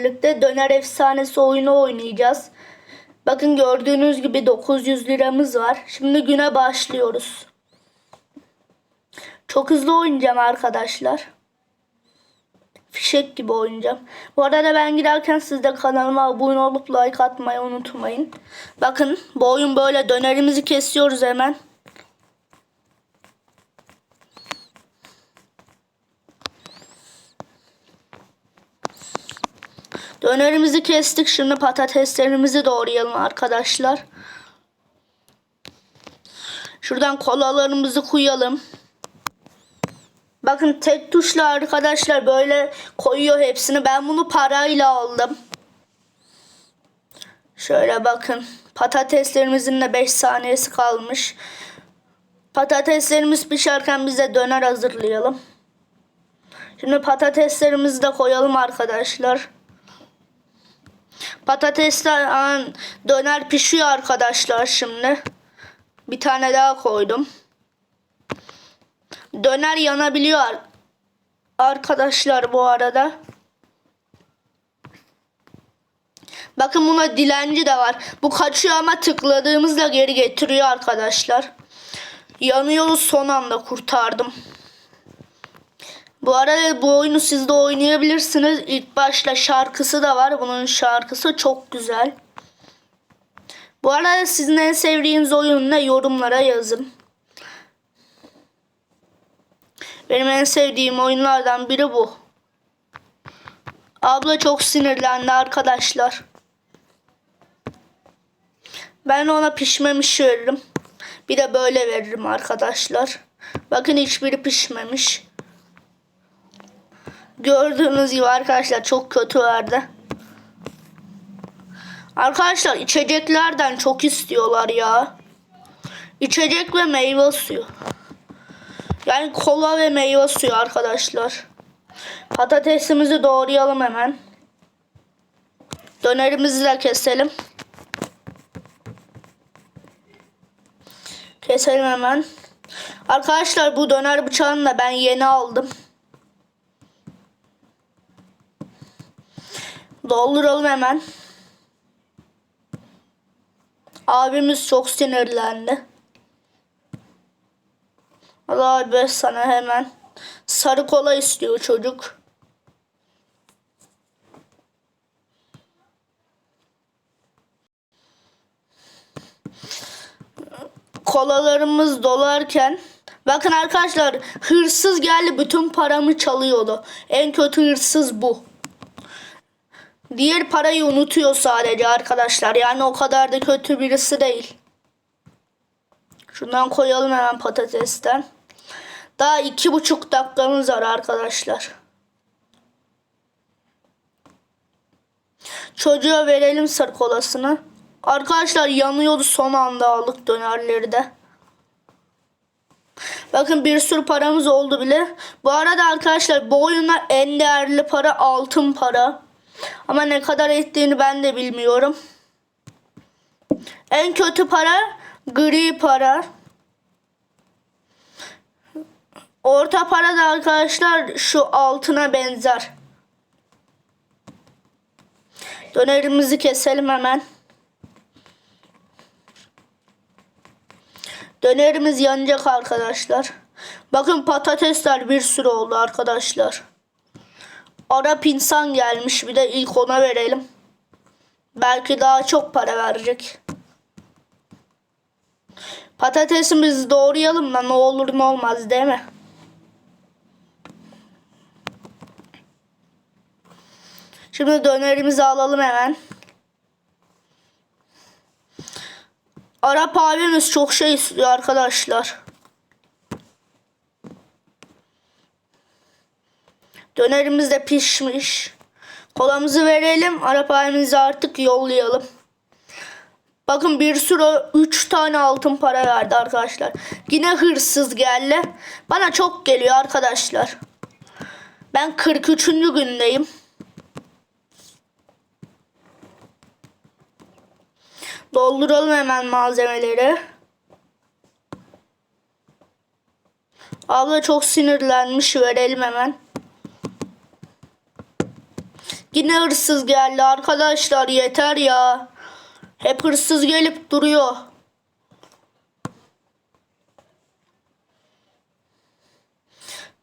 birlikte döner efsanesi oyunu oynayacağız. Bakın gördüğünüz gibi 900 liramız var. Şimdi güne başlıyoruz. Çok hızlı oynayacağım arkadaşlar. Fişek gibi oynayacağım. Bu arada ben giderken siz de kanalıma abone olup like atmayı unutmayın. Bakın bu oyun böyle dönerimizi kesiyoruz hemen. Dönerimizi kestik. Şimdi patateslerimizi doğrayalım arkadaşlar. Şuradan kolalarımızı koyalım. Bakın tek tuşla arkadaşlar böyle koyuyor hepsini. Ben bunu parayla aldım. Şöyle bakın. Patateslerimizin de 5 saniyesi kalmış. Patateslerimiz pişerken bize döner hazırlayalım. Şimdi patateslerimizi de koyalım arkadaşlar. Patatesler an, döner pişiyor arkadaşlar şimdi. Bir tane daha koydum. Döner yanabiliyor ar- arkadaşlar bu arada. Bakın buna dilenci de var. Bu kaçıyor ama tıkladığımızda geri getiriyor arkadaşlar. Yanıyoruz son anda kurtardım. Bu arada bu oyunu siz de oynayabilirsiniz. İlk başta şarkısı da var. Bunun şarkısı çok güzel. Bu arada sizin en sevdiğiniz oyun ne yorumlara yazın. Benim en sevdiğim oyunlardan biri bu. Abla çok sinirlendi arkadaşlar. Ben ona pişmemiş veririm. Bir de böyle veririm arkadaşlar. Bakın hiçbiri pişmemiş. Gördüğünüz gibi arkadaşlar çok kötü verdi. Arkadaşlar içeceklerden çok istiyorlar ya. İçecek ve meyve suyu. Yani kola ve meyve suyu arkadaşlar. Patatesimizi doğrayalım hemen. Dönerimizi de keselim. Keselim hemen. Arkadaşlar bu döner bıçağını da ben yeni aldım. Dolduralım hemen. Abimiz çok sinirlendi. Abi sana hemen. Sarı kola istiyor çocuk. Kolalarımız dolarken Bakın arkadaşlar hırsız geldi bütün paramı çalıyordu. En kötü hırsız bu. Diğer parayı unutuyor sadece arkadaşlar. Yani o kadar da kötü birisi değil. Şundan koyalım hemen patatesten. Daha iki buçuk dakikamız var arkadaşlar. Çocuğa verelim sarı kolasını. Arkadaşlar yanıyordu son anda aldık dönerleri de. Bakın bir sürü paramız oldu bile. Bu arada arkadaşlar bu oyunda en değerli para altın para. Ama ne kadar ettiğini ben de bilmiyorum. En kötü para gri para. Orta para da arkadaşlar şu altına benzer. Dönerimizi keselim hemen. Dönerimiz yanacak arkadaşlar. Bakın patatesler bir sürü oldu arkadaşlar. Arap insan gelmiş bir de ilk ona verelim. Belki daha çok para verecek. Patatesimizi doğrayalım da ne olur ne olmaz değil mi? Şimdi dönerimizi alalım hemen. Arap abimiz çok şey istiyor arkadaşlar. Dönerimiz de pişmiş. Kolamızı verelim. Arap abimizi artık yollayalım. Bakın bir sürü 3 tane altın para verdi arkadaşlar. Yine hırsız geldi. Bana çok geliyor arkadaşlar. Ben 43. gündeyim. Dolduralım hemen malzemeleri. Abla çok sinirlenmiş. Verelim hemen. Yine hırsız geldi arkadaşlar yeter ya. Hep hırsız gelip duruyor.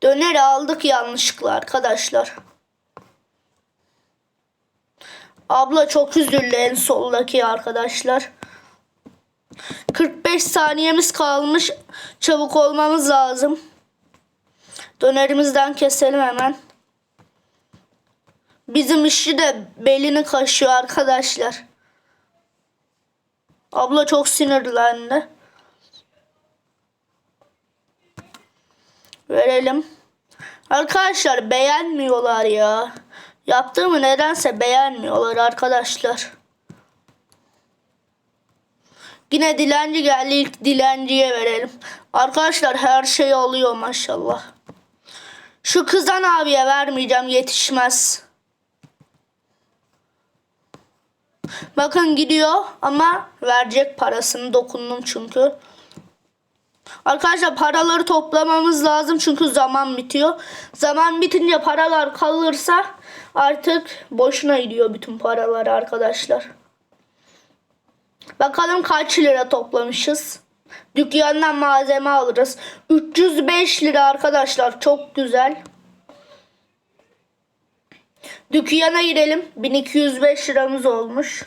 Döner aldık yanlışlıkla arkadaşlar. Abla çok üzüldü en soldaki arkadaşlar. 45 saniyemiz kalmış. Çabuk olmamız lazım. Dönerimizden keselim hemen. Bizim işçi de belini kaşıyor arkadaşlar. Abla çok sinirlendi. Verelim. Arkadaşlar beğenmiyorlar ya. Yaptığımı nedense beğenmiyorlar arkadaşlar. Yine dilenci geldi. İlk dilenciye verelim. Arkadaşlar her şey oluyor maşallah. Şu kızan abiye vermeyeceğim yetişmez. Bakın gidiyor ama verecek parasını dokundum çünkü. Arkadaşlar paraları toplamamız lazım çünkü zaman bitiyor. Zaman bitince paralar kalırsa artık boşuna gidiyor bütün paralar arkadaşlar. Bakalım kaç lira toplamışız. Dükkandan malzeme alırız. 305 lira arkadaşlar çok güzel. Dükkana girelim. 1205 liramız olmuş.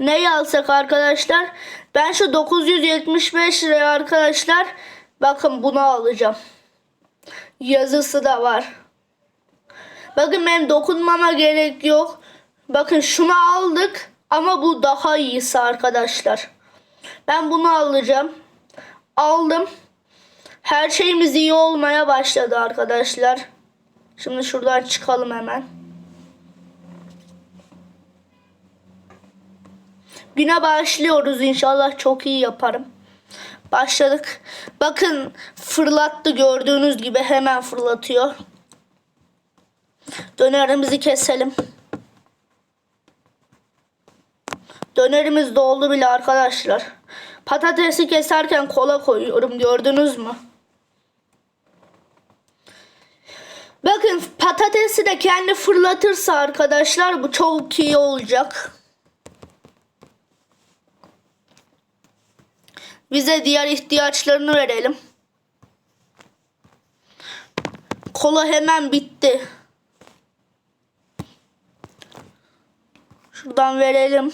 Ne alsak arkadaşlar? Ben şu 975 liraya arkadaşlar bakın bunu alacağım. Yazısı da var. Bakın benim dokunmama gerek yok. Bakın şunu aldık ama bu daha iyisi arkadaşlar. Ben bunu alacağım. Aldım. Her şeyimiz iyi olmaya başladı arkadaşlar. Şimdi şuradan çıkalım hemen. Güne başlıyoruz inşallah çok iyi yaparım. Başladık. Bakın fırlattı gördüğünüz gibi hemen fırlatıyor. Dönerimizi keselim. Dönerimiz doldu bile arkadaşlar. Patatesi keserken kola koyuyorum gördünüz mü? Bakın patatesi de kendi fırlatırsa arkadaşlar bu çok iyi olacak. Bize diğer ihtiyaçlarını verelim. Kola hemen bitti. Şuradan verelim.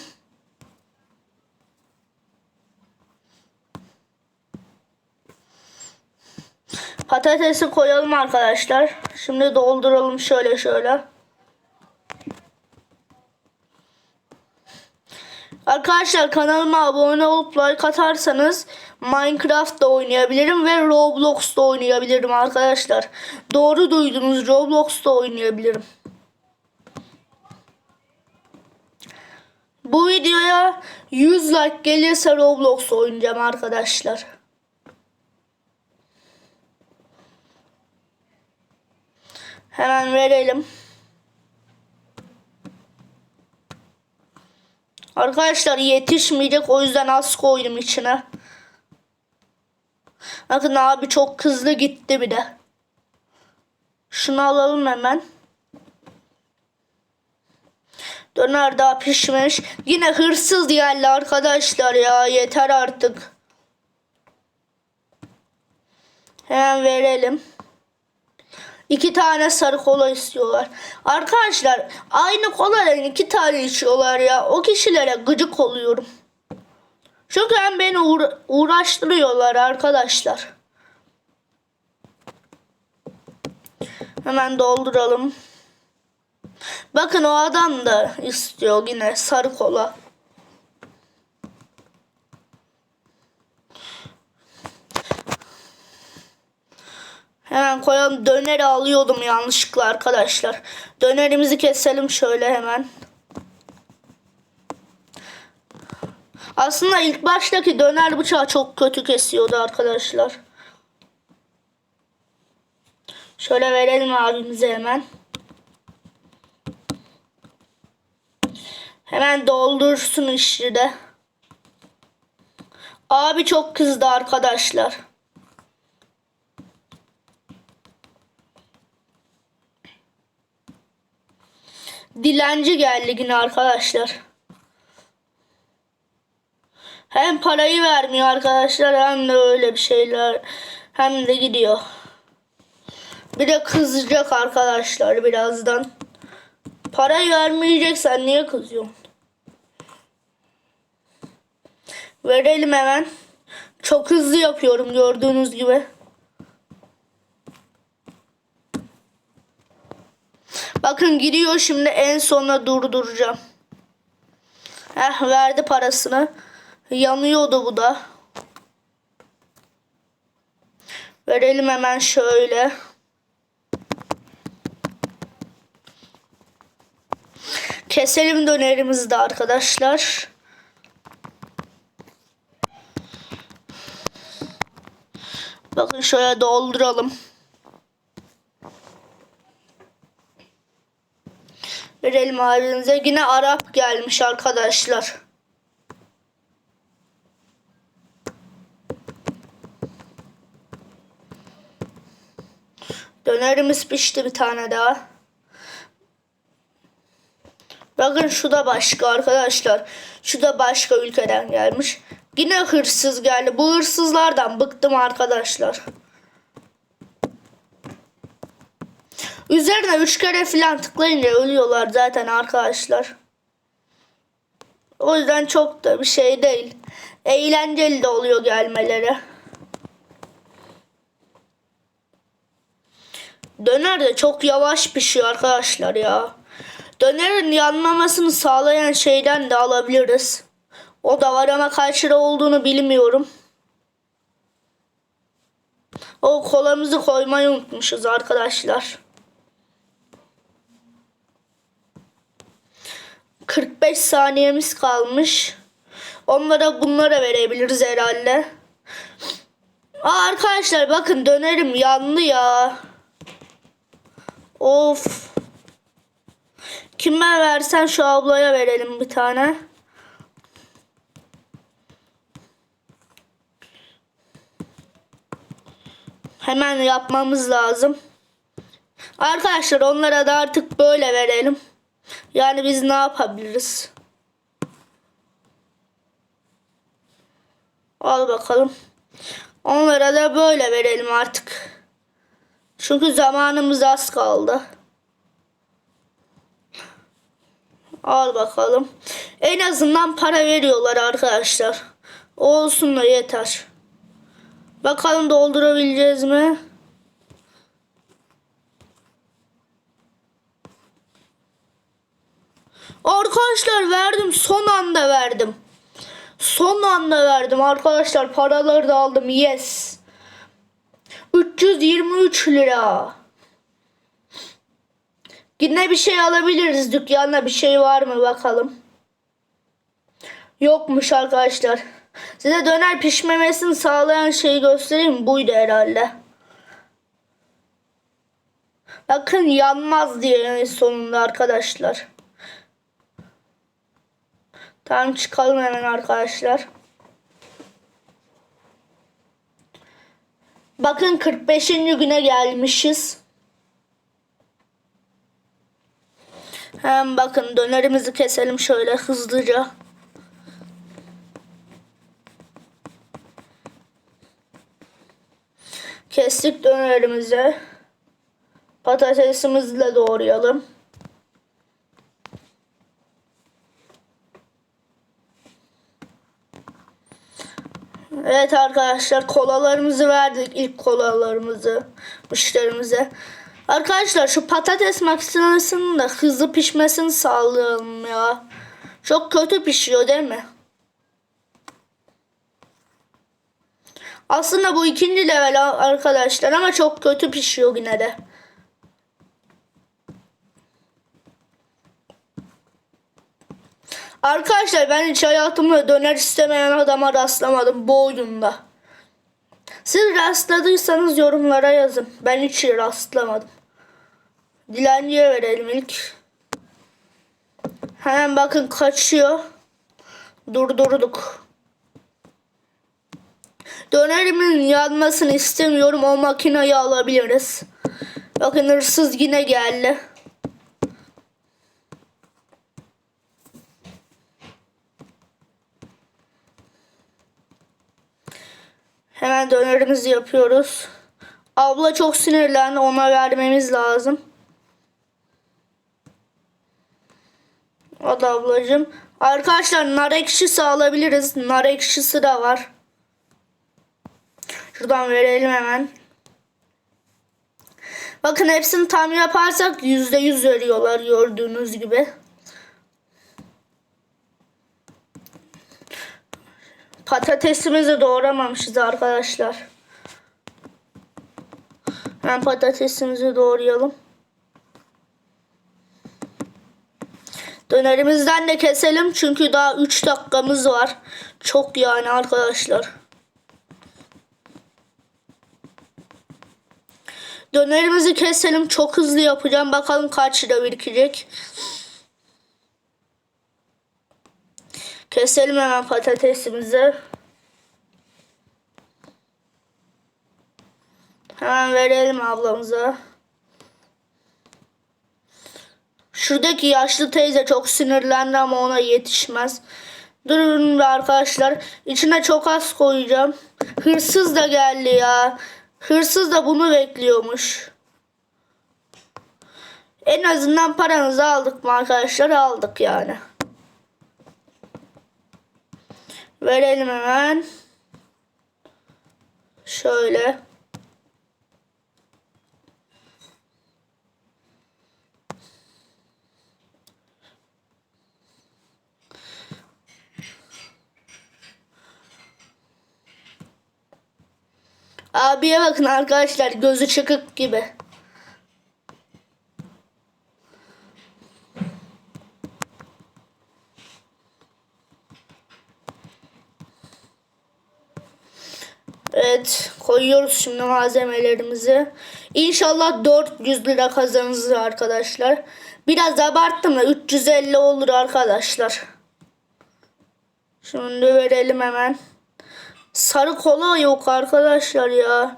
Patatesi koyalım arkadaşlar. Şimdi dolduralım şöyle şöyle. Arkadaşlar kanalıma abone olup like atarsanız Minecraft da oynayabilirim ve Roblox da oynayabilirim arkadaşlar. Doğru duydunuz Roblox da oynayabilirim. Bu videoya 100 like gelirse Roblox oynayacağım arkadaşlar. Hemen verelim. Arkadaşlar yetişmeyecek o yüzden az koydum içine. Bakın abi çok hızlı gitti bir de. Şunu alalım hemen. Döner daha pişmemiş. Yine hırsız geldi arkadaşlar ya. Yeter artık. Hemen verelim. İki tane sarı kola istiyorlar. Arkadaşlar aynı koladan iki tane içiyorlar ya. O kişilere gıcık oluyorum. Çünkü hem beni uğra- uğraştırıyorlar arkadaşlar. Hemen dolduralım. Bakın o adam da istiyor yine sarı kola. Hemen koyalım. Döneri alıyordum yanlışlıkla arkadaşlar. Dönerimizi keselim şöyle hemen. Aslında ilk baştaki döner bıçağı çok kötü kesiyordu arkadaşlar. Şöyle verelim abimize hemen. Hemen doldursun işi de. Abi çok kızdı arkadaşlar. Dilenci geldi yine arkadaşlar. Hem parayı vermiyor arkadaşlar hem de öyle bir şeyler hem de gidiyor. Bir de kızacak arkadaşlar birazdan. Parayı vermeyeceksen niye kızıyorsun? Verelim hemen. Çok hızlı yapıyorum gördüğünüz gibi. Bakın gidiyor şimdi en sona durduracağım. Heh verdi parasını. Yanıyordu bu da. Verelim hemen şöyle. Keselim dönerimizi de arkadaşlar. Bakın şöyle dolduralım. Verelim abinize. Yine Arap gelmiş arkadaşlar. Dönerimiz pişti bir tane daha. Bakın şu da başka arkadaşlar. Şu da başka ülkeden gelmiş. Yine hırsız geldi. Bu hırsızlardan bıktım arkadaşlar. Üzerine üç kere falan tıklayınca ölüyorlar zaten arkadaşlar. O yüzden çok da bir şey değil. Eğlenceli de oluyor gelmeleri. Döner de çok yavaş pişiyor arkadaşlar ya. Dönerin yanmamasını sağlayan şeyden de alabiliriz. O da var ama kaç lira olduğunu bilmiyorum. O kolamızı koymayı unutmuşuz arkadaşlar. 45 saniyemiz kalmış. Onlara bunlara verebiliriz herhalde. Aa, arkadaşlar bakın dönerim yandı ya. Of. Kime versen şu ablaya verelim bir tane. Hemen yapmamız lazım. Arkadaşlar onlara da artık böyle verelim. Yani biz ne yapabiliriz? Al bakalım. Onlara da böyle verelim artık. Çünkü zamanımız az kaldı. Al bakalım. En azından para veriyorlar arkadaşlar. Olsun da yeter. Bakalım doldurabileceğiz mi? Arkadaşlar verdim. Son anda verdim. Son anda verdim arkadaşlar. Paraları da aldım. Yes. 323 lira. Yine bir şey alabiliriz. Dükkanda bir şey var mı bakalım. Yokmuş arkadaşlar. Size döner pişmemesini sağlayan şeyi göstereyim. Buydu herhalde. Bakın yanmaz diye sonunda arkadaşlar. Tamam çıkalım hemen arkadaşlar. Bakın 45. güne gelmişiz. Hem bakın dönerimizi keselim şöyle hızlıca. Kestik dönerimizi. Patatesimizi de doğrayalım. Evet arkadaşlar kolalarımızı verdik ilk kolalarımızı müşterimize. Arkadaşlar şu patates makinesinin de hızlı pişmesini sağlayalım ya. Çok kötü pişiyor değil mi? Aslında bu ikinci level arkadaşlar ama çok kötü pişiyor yine de. Arkadaşlar ben hiç hayatımda döner istemeyen adama rastlamadım bu oyunda. Siz rastladıysanız yorumlara yazın. Ben hiç rastlamadım. Dilenciye verelim ilk. Hemen bakın kaçıyor. Durdurduk. Dönerimin yanmasını istemiyorum. O makineyi alabiliriz. Bakın hırsız yine geldi. Hemen dönerimizi yapıyoruz. Abla çok sinirlendi. Ona vermemiz lazım. Da ablacığım. Arkadaşlar nar ekşisi alabiliriz. Nar ekşisi de var. Şuradan verelim hemen. Bakın hepsini tam yaparsak yüzde yüz veriyorlar gördüğünüz gibi. Patatesimizi doğramamışız arkadaşlar. Hemen patatesimizi doğrayalım. Dönerimizden de keselim çünkü daha 3 dakikamız var. Çok yani arkadaşlar. Dönerimizi keselim. Çok hızlı yapacağım. Bakalım kaç lira birikecek. Keselim hemen patatesimizi. Hemen verelim ablamıza. Şuradaki yaşlı teyze çok sinirlendi ama ona yetişmez. Durun be arkadaşlar. İçine çok az koyacağım. Hırsız da geldi ya. Hırsız da bunu bekliyormuş. En azından paranızı aldık mı arkadaşlar? Aldık yani. Verelim hemen. Şöyle. Abiye bakın arkadaşlar gözü çıkık gibi. Evet koyuyoruz şimdi malzemelerimizi. İnşallah 400 lira kazanırız arkadaşlar. Biraz abarttım da 350 olur arkadaşlar. Şimdi verelim hemen. Sarı kola yok arkadaşlar ya.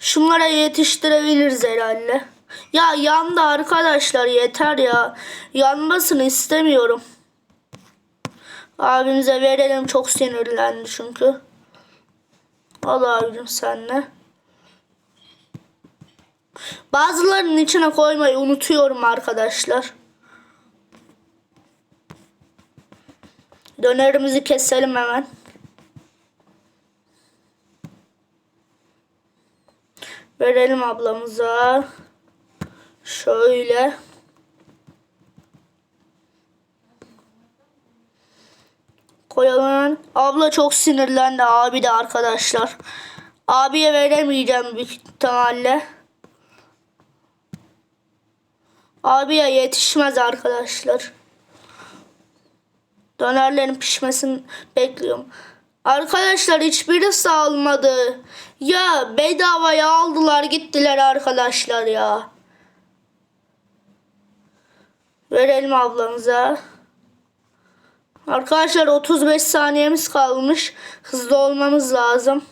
Şunlara yetiştirebiliriz herhalde. Ya yandı arkadaşlar yeter ya. Yanmasını istemiyorum. Abimize verelim çok sinirlendi çünkü. Al abicim senle. Bazılarının içine koymayı unutuyorum arkadaşlar. Dönerimizi keselim hemen. Verelim ablamıza. Şöyle. Koyalım. Abla çok sinirlendi. Abi de arkadaşlar. Abiye veremeyeceğim büyük ihtimalle. Abiye yetişmez arkadaşlar. Dönerlerin pişmesini bekliyorum. Arkadaşlar hiçbirisi almadı. Ya bedavaya aldılar gittiler arkadaşlar ya. Verelim ablamıza. Arkadaşlar 35 saniyemiz kalmış. Hızlı olmamız lazım.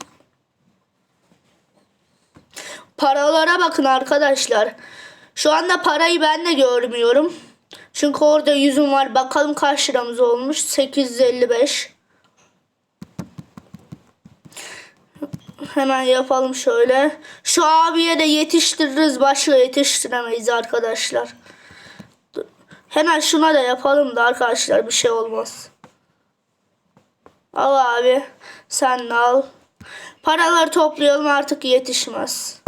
Paralara bakın arkadaşlar. Şu anda parayı ben de görmüyorum. Çünkü orada yüzüm var. Bakalım kaç liramız olmuş. 855. Hemen yapalım şöyle. Şu abiye de yetiştiririz. Başka yetiştiremeyiz arkadaşlar. Hemen şuna da yapalım da arkadaşlar bir şey olmaz. Al abi. Sen al. Paraları toplayalım artık yetişmez.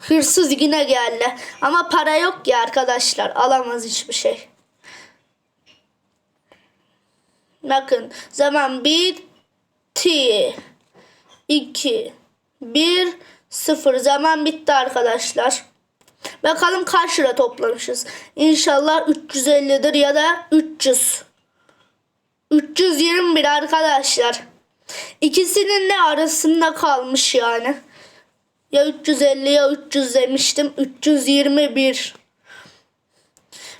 Hırsız yine geldi. Ama para yok ya arkadaşlar. Alamaz hiçbir şey. Bakın zaman bitti. 2 1 0 zaman bitti arkadaşlar. Bakalım kaç lira toplamışız. İnşallah 350'dir ya da 300. 321 arkadaşlar. İkisinin ne arasında kalmış yani. Ya 350 ya 300 demiştim. 321.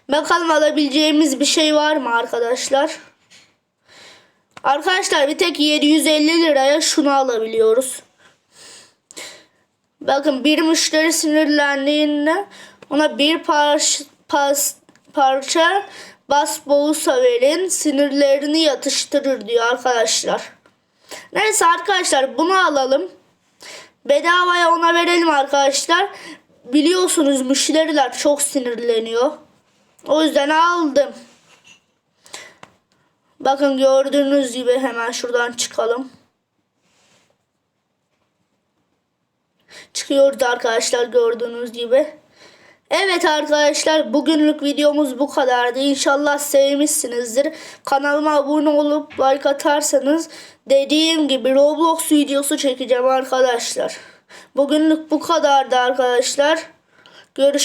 Bakalım alabileceğimiz bir şey var mı arkadaşlar? Arkadaşlar bir tek 750 liraya şunu alabiliyoruz. Bakın bir müşteri sinirlendiğinde ona bir parça, pas, parça bas boğusa verin sinirlerini yatıştırır diyor arkadaşlar. Neyse arkadaşlar bunu alalım. Bedavaya ona verelim arkadaşlar. Biliyorsunuz müşteriler çok sinirleniyor. O yüzden aldım. Bakın gördüğünüz gibi hemen şuradan çıkalım. Çıkıyoruz arkadaşlar gördüğünüz gibi. Evet arkadaşlar bugünlük videomuz bu kadardı. İnşallah sevmişsinizdir. Kanalıma abone olup like atarsanız dediğim gibi Roblox videosu çekeceğim arkadaşlar. Bugünlük bu kadardı arkadaşlar. Görüşürüz.